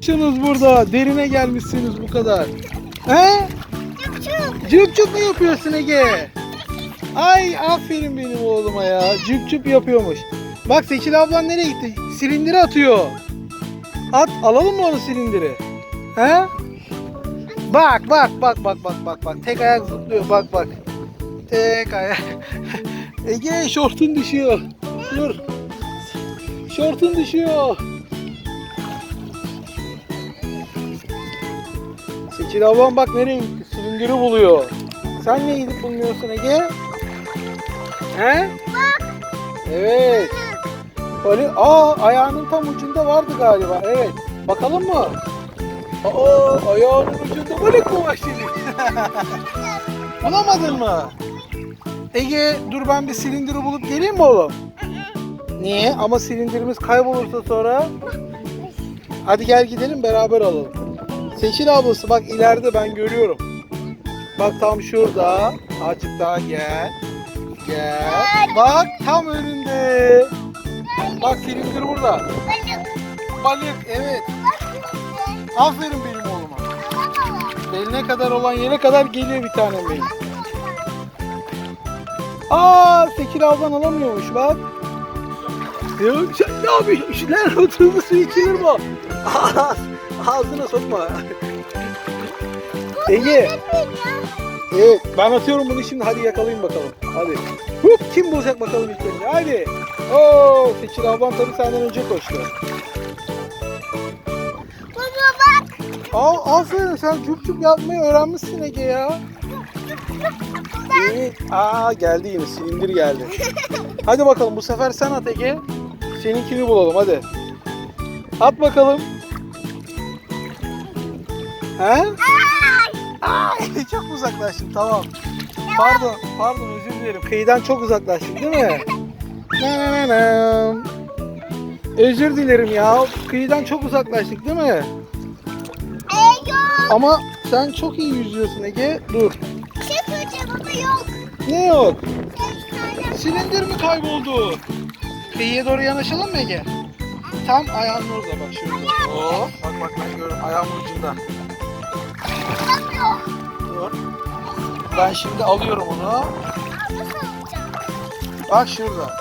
yapıyorsunuz burada? Derine gelmişsiniz bu kadar. He? Cüp cüp mu yapıyorsun Ege? Ay aferin benim oğluma ya. Cüp cüp yapıyormuş. Bak Seçil ablan nereye gitti? Silindiri atıyor. At alalım mı onu silindiri? He? Bak bak bak bak bak bak bak. Tek ayak zıplıyor bak bak. Tek ayak. Ege şortun düşüyor. Dur. Şortun düşüyor. Seçil ablam bak nereye gitti? Buluyor. Sen ne gidip buluyorsun Ege? He? Evet. Böyle, aa ayağının tam ucunda vardı galiba. Evet. Bakalım mı? Aa ayağının ucunda balık mı var senin? Bulamadın mı? Ege dur ben bir silindiri bulup geleyim mi oğlum? Niye? Ama silindirimiz kaybolursa sonra. Hadi gel gidelim beraber alalım. Seçil ablası bak ileride ben görüyorum. Bak tam şurada. Azıcık daha gel. Gel. Bak tam önünde. Bak silindir burada. Balık. Evet. Aferin benim oğluma. Beline kadar olan yere kadar geliyor bir tane benim. Aa Sekil ablan alamıyormuş bak. Sen ne yapıyorsun? Nerede oturdu su içilir mi? Ağz- Ağzına sokma. Ege. Evet ben atıyorum bunu şimdi hadi yakalayın bakalım. Hadi. Hop kim bulacak bakalım ilk önce. Hadi. Oo Sekil ablan tabii senden önce koştu. Baba bak. Aa, aferin sen cüp cüp yapmayı öğrenmişsin Ege ya. Evet. Aa geldi yine silindir geldi. Hadi bakalım bu sefer sen at Ege. Seninkini bulalım hadi. At bakalım. He? Ay, çok uzaklaştım tamam. Pardon, pardon özür dilerim. Kıyıdan çok uzaklaştım değil mi? Na na na na. Özür dilerim ya. Kıyıdan çok uzaklaştık değil mi? E yok. Ama sen çok iyi yüzüyorsun Ege. Dur. Bir şey söyleyeceğim ama yok. Ne yok? Silindir mi kayboldu? Kıyıya doğru yanaşalım mı Ege? Tam ayağının orada bak şurada. Oo, bak bak ben görüyorum ayağımın ucunda. Dur. Ben şimdi alıyorum onu. Bak şurada.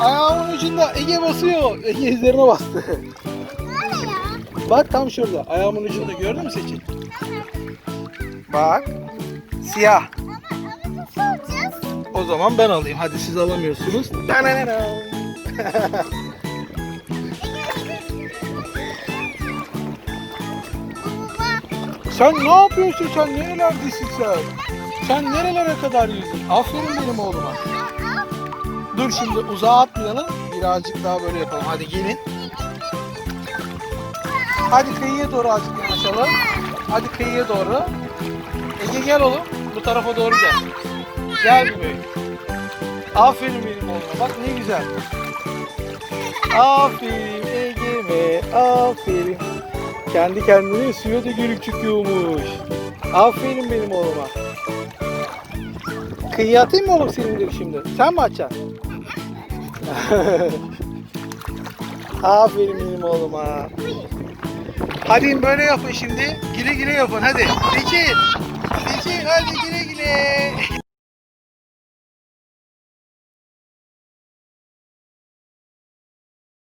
Ayağımın ucunda Ege basıyor. Ege üzerine bastı. Bak tam şurada. Ayağımın ucunda gördün mü Seçil? Bak. Siyah. O zaman ben alayım. Hadi siz alamıyorsunuz. Sen ne yapıyorsun? Sen nerelerdesin sen? Sen nerelere kadar yüzdün? Aferin benim oğluma. Dur şimdi uzağa atmayalım. Birazcık daha böyle yapalım. Hadi gelin. Hadi kıyıya doğru azıcık yanaşalım. Hadi kıyıya doğru. Ege gel oğlum. Bu tarafa doğru gel. Gel böyle. Aferin benim oğluma. Bak ne güzel. Aferin Ege'me. Aferin. Kendi kendine suya da gülüp çıkıyormuş. Aferin benim oğluma. Kıyıya atayım mı oğlum silindir şimdi? Sen mi açacaksın? Aferin benim oğluma. Hadi böyle yapın şimdi. Güle güle yapın hadi. Seçil. Seçil hadi güle.